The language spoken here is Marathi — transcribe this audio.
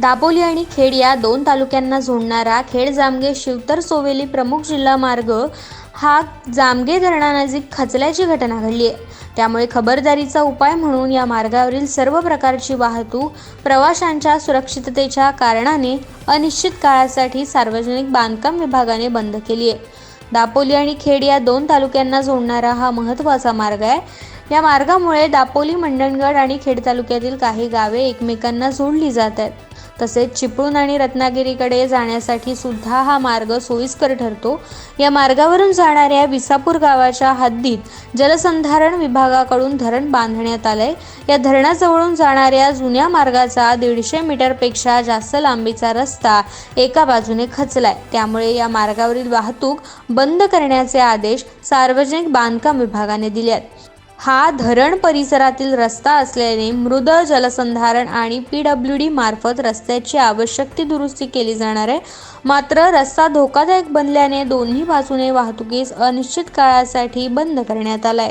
दापोली आणि खेड या दोन तालुक्यांना जोडणारा खेड जामगे शिवतर सोवेली प्रमुख जिल्हा मार्ग हा जामगे धरणानजीक खचल्याची घटना घडली आहे. त्यामुळे खबरदारीचा उपाय म्हणून या मार्गावरील सर्व प्रकारची वाहतूक प्रवाशांच्या सुरक्षिततेच्या कारणाने अनिश्चित काळासाठी सार्वजनिक बांधकाम विभागाने बंद केली आहे. दापोली आणि खेड या दोन तालुक्यांना जोडणारा हा महत्त्वाचा मार्ग आहे. या मार्गामुळे दापोली मंडणगड आणि खेड तालुक्यातील काही गावे एकमेकांना जोडली जात आहेत. तसेच चिपळूण आणि रत्नागिरीकडे जाण्यासाठी सुद्धा हा मार्ग सोयीस्कर ठरतो. या मार्गावरून जाणाऱ्या विसापूर गावाच्या हद्दीत जलसंधारण विभागाकडून धरण बांधण्यात आलंय. या धरणाजवळून जाणाऱ्या जुन्या मार्गाचा दीडशे मीटरपेक्षा जास्त लांबीचा रस्ता एका बाजूने खचलाय. त्यामुळे या मार्गावरील वाहतूक बंद करण्याचे आदेश सार्वजनिक बांधकाम विभागाने दिले आहेत हा धरण परिसरातील रस्ता असल्याने मृद जलसंधारण आणि पी डब्ल्यू डी मार्फत रस्त्याची आवश्यक ती दुरुस्ती केली जाणार आहे. मात्र रस्ता धोकादायक बनल्याने दोन्ही बाजूने वाहतुकीस अनिश्चित काळासाठी बंद करण्यात आलाय.